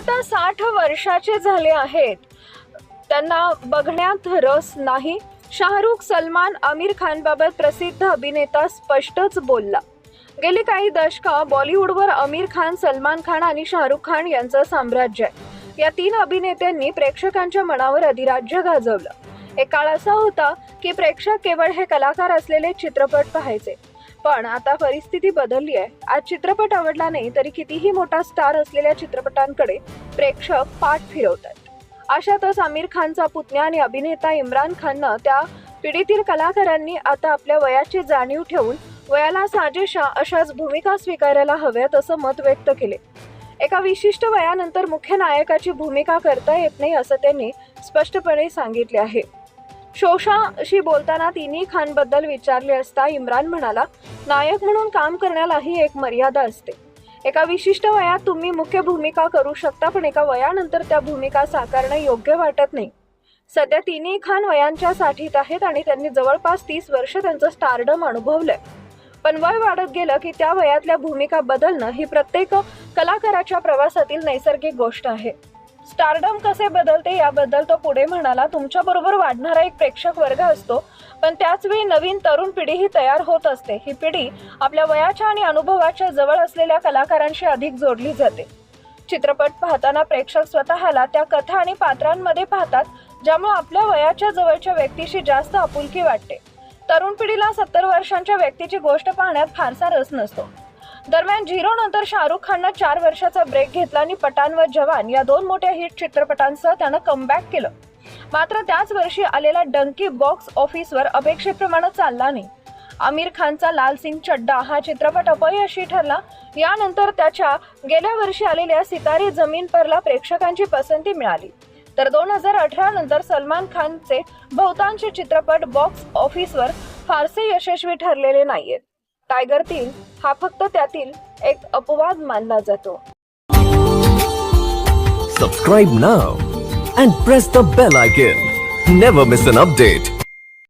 आता साठ वर्षाचे झाले आहेत. त्यांना बघण्यात रस नाही. शाहरुख सलमान आमिर खानबाबत प्रसिद्ध अभिनेता स्पष्टच बोलला. गेली काही दशकं बॉलिवूडवर आमिर खान सलमान खान आणि शाहरुख खान यांचं साम्राज्य आहे. या तीन अभिनेत्यांनी प्रेक्षकांच्या मनावर अधिराज्य गाजवलं. एक काळ असा होता की प्रेक्षक केवळ हे कलाकार असलेले चित्रपट पाहायचे. पण आता परिस्थिती बदलली आहे. आज चित्रपट आवडला नाही तरी कितीही मोठा स्टार असलेल्या चित्रपटांकडे प्रेक्षक पाठ फिरवतात. अशातच आमिर खानचा पुतण्या आणि अभिनेता इम्रान खाननं त्या पिढीतील कलाकारांनी आता आपल्या वयाची जाणीव ठेवून वयाला साजेशा अशाच भूमिका स्वीकारायला हव्यात असं मत व्यक्त केले. एका विशिष्ट वयानंतर मुख्य नायकाची भूमिका करता येत नाही असं त्यांनी स्पष्टपणे सांगितले आहे. शोशाशी बोलताना तिन्ही खानबद्दल विचारले असता इम्रान म्हणाला नायक म्हणून काम करण्यालाही एक मर्यादा असते. एका विशिष्ट वयात तुम्ही मुख्य भूमिका करू शकता पण एका वयानंतर त्या भूमिका साकारणं योग्य वाटत नाही. सध्या तिन्ही खान वयांच्या साठीत आहेत आणि त्यांनी जवळपास तीस वर्ष त्यांचं स्टारडम अनुभवलंय. पण वय वाढत गेलं की त्या वयातल्या भूमिका बदलणं ही प्रत्येक कलाकाराच्या प्रवासातील नैसर्गिक गोष्ट आहे. स्टारडम कसे बदलते याबद्दल तो पुढे म्हणाला तुमच्या बरोबर वाढणारा एक प्रेक्षक वर्ग असतो पण त्याच वेळी नवीन तरुण पिढीही तयार होत असते. ही पिढी आपल्या वयाच्या आणि अनुभवाच्या जवळ असलेल्या कलाकारांशी अधिक जोडली जाते. चित्रपट पाहताना प्रेक्षक स्वतःला त्या कथा आणि पात्रांमध्ये पाहतात ज्यामुळे आपल्या वयाच्या जवळच्या व्यक्तीशी जास्त आपुलकी वाटते. तरुण पिढीला सत्तर वर्षांच्या व्यक्तीची गोष्ट पाहण्यात फारसा रस नसतो. दरम्यान झिरो नंतर शाहरुख खाननं चार वर्षाचा ब्रेक घेतला आणि पठाण व जवान या दोन मोठ्या हिट चित्रपटांसह त्यानं कमबॅक केलं. मात्र त्याच वर्षी आलेला डंकी बॉक्स ऑफिसवर अपेक्षेप्रमाणे चालला नाही. आमिर खानचा लाल सिंग चड्डा हा चित्रपट अपयशी ठरला. यानंतर त्याच्या गेल्या वर्षी आलेल्या सितारे जमीन परला प्रेक्षकांची पसंती मिळाली. तर दोन हजार अठरा नंतर सलमान खानचे बहुतांश चित्रपट बॉक्स ऑफिसवर फारसे यशस्वी ठरलेले नाहीयेत. टायगर तीन हा फक्त त्यातील एक अपवाद मानला जातो. Subscribe now and press the bell icon never miss an update